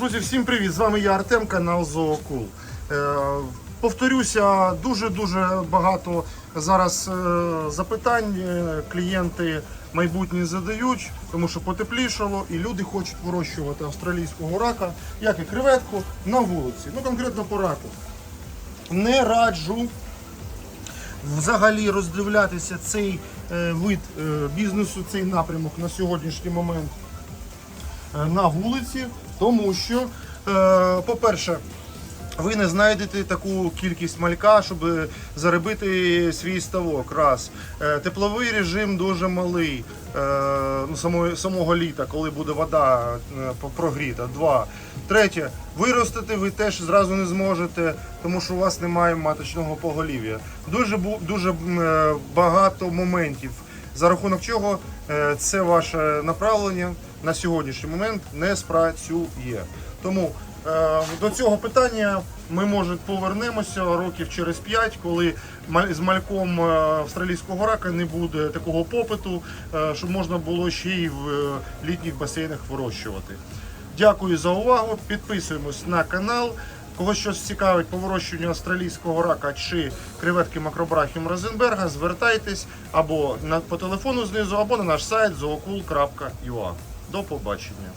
Друзі, всім привіт! З вами я Артем, канал Зоокул. Е, повторюся, дуже-дуже багато зараз е, запитань е, клієнти майбутні задають, тому що потеплішало і люди хочуть вирощувати австралійського рака, як і креветку, на вулиці. Ну, конкретно по раку. Не раджу взагалі роздивлятися цей вид бізнесу, цей напрямок на сьогоднішній момент на вулиці, тому що, е, по-перше, ви не знайдете таку кількість малька, щоб заробити свій ставок. Раз. Е, Тепловий режим дуже малий е, ну, самої, самого літа, коли буде вода е, прогріта. Два. Третє, виростити ви теж зразу не зможете, тому що у вас немає маточного поголів'я. Дуже, дуже е, багато моментів, за рахунок чого е, це ваше направлення на сьогоднішній момент не спрацює. Тому е, до цього питання ми може повернемося років через 5, коли з мальком е, австралійського рака не буде такого попиту, е, щоб можна було ще й в літніх басейнах вирощувати. Дякую за увагу. Підписуємось на канал. Кого щось цікавить по вирощуванню австралійського рака чи креветки макробрахіум Розенберга, звертайтесь або на, по телефону знизу, або на наш сайт zookul.ua. До побачення.